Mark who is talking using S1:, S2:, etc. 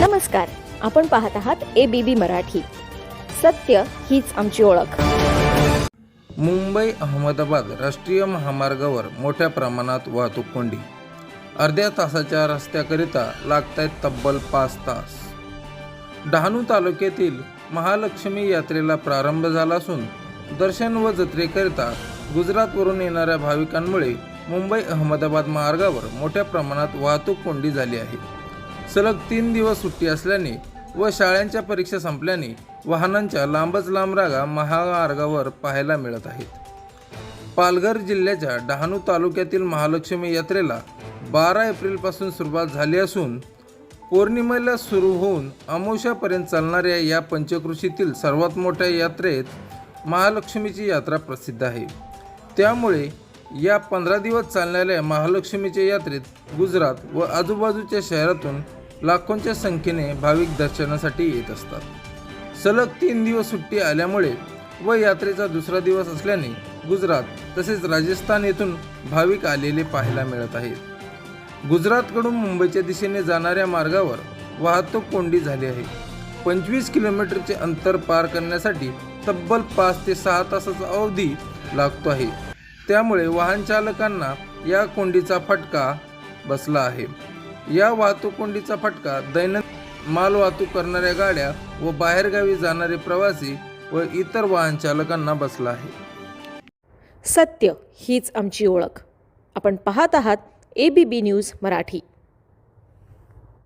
S1: नमस्कार आपण पाहत आहात ए बी बी मराठी. सत्य हीच आमची ओळख.
S2: मुंबई अहमदाबाद राष्ट्रीय महामार्गावर मोठ्या प्रमाणात वाहतूक कोंडी. अर्ध्या तासाच्या रस्त्याकरिता लागत आहेत तब्बल पाच तास. डहाणू तालुक्यातील महालक्ष्मी यात्रेला प्रारंभ झाला असून दर्शन व जत्रेकरिता गुजरातवरून येणाऱ्या भाविकांमुळे मुंबई अहमदाबाद मार्गावर मोठ्या प्रमाणात वाहतूक कोंडी झाली आहे. सलग तीन दिवस सुट्टी असल्याने व शाळांच्या परीक्षा संपल्याने वाहनांच्या लांबच लांब रागा महामार्गावर पाहायला मिळत आहेत. पालघर जिल्ह्याच्या डहाणू तालुक्यातील महालक्ष्मी यात्रेला बारा एप्रिलपासून सुरुवात झाली असून पौर्णिमेला सुरू होऊन अमोशापर्यंत चालणाऱ्या या पंचकृषीतील सर्वात मोठ्या यात्रेत महालक्ष्मीची यात्रा प्रसिद्ध आहे. त्यामुळे या पंधरा दिवस चालणाऱ्या महालक्ष्मीच्या यात्रेत गुजरात व आजूबाजूच्या शहरातून लाखोंच्या संख्येने भाविक दर्शनासाठी येत असतात. सलग तीन दिवस सुट्टी आल्यामुळे व यात्रेचा दुसरा दिवस असल्याने गुजरात तसेच राजस्थान येथून भाविक आलेले पाहायला मिळत आहेत. गुजरातकडून मुंबईच्या दिशेने जाणाऱ्या मार्गावर वाहतूक कोंडी झाली आहे. पंचवीस किलोमीटरचे अंतर पार करण्यासाठी तब्बल पाच ते सहा तासाचा अवधी लागतो आहे. त्यामुळे वाहन चालकांना या कोंडीचा फटका बसला आहे. या वाहतूक कोंडीचा फटका दैनंदिन माल वाहतूक करणाऱ्या गाड्या व बाहेरगावी जाणारे प्रवासी व इतर वाहन चालकांना बसला आहे.
S1: सत्य हीच आमची ओळख. आपण पाहत आहात A B B news Marathi.